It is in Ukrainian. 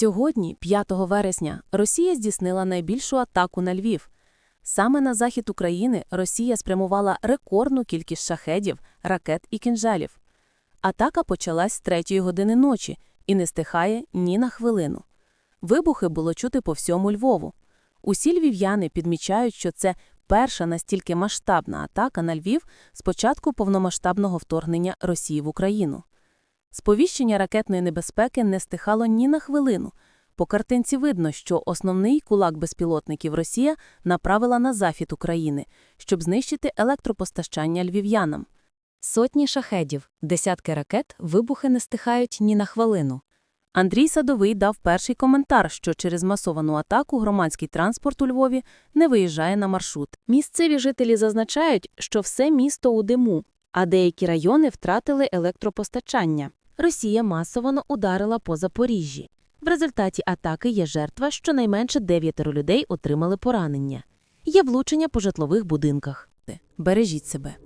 Сьогодні, 5 вересня, Росія здійснила найбільшу атаку на Львів. Саме на захід України Росія спрямувала рекордну кількість шахедів, ракет і кінжалів. Атака почалась з третьої години ночі і не стихає ні на хвилину. Вибухи було чути по всьому Львову. Усі львів'яни підмічають, що це перша настільки масштабна атака на Львів з початку повномасштабного вторгнення Росії в Україну. Сповіщення ракетної небезпеки не стихало ні на хвилину. По картинці видно, що основний кулак безпілотників Росія направила на захід України, щоб знищити електропостачання львів'янам. Сотні шахедів, десятки ракет, вибухи не стихають ні на хвилину. Андрій Садовий дав перший коментар, що через масовану атаку громадський транспорт у Львові не виїжджає на маршрут. Місцеві жителі зазначають, що все місто у диму, а деякі райони втратили електропостачання. Росія масово ударила по Запоріжжі. В результаті атаки є жертва, щонайменше дев'ятеро людей отримали поранення. Є влучення по житлових будинках. Бережіть себе.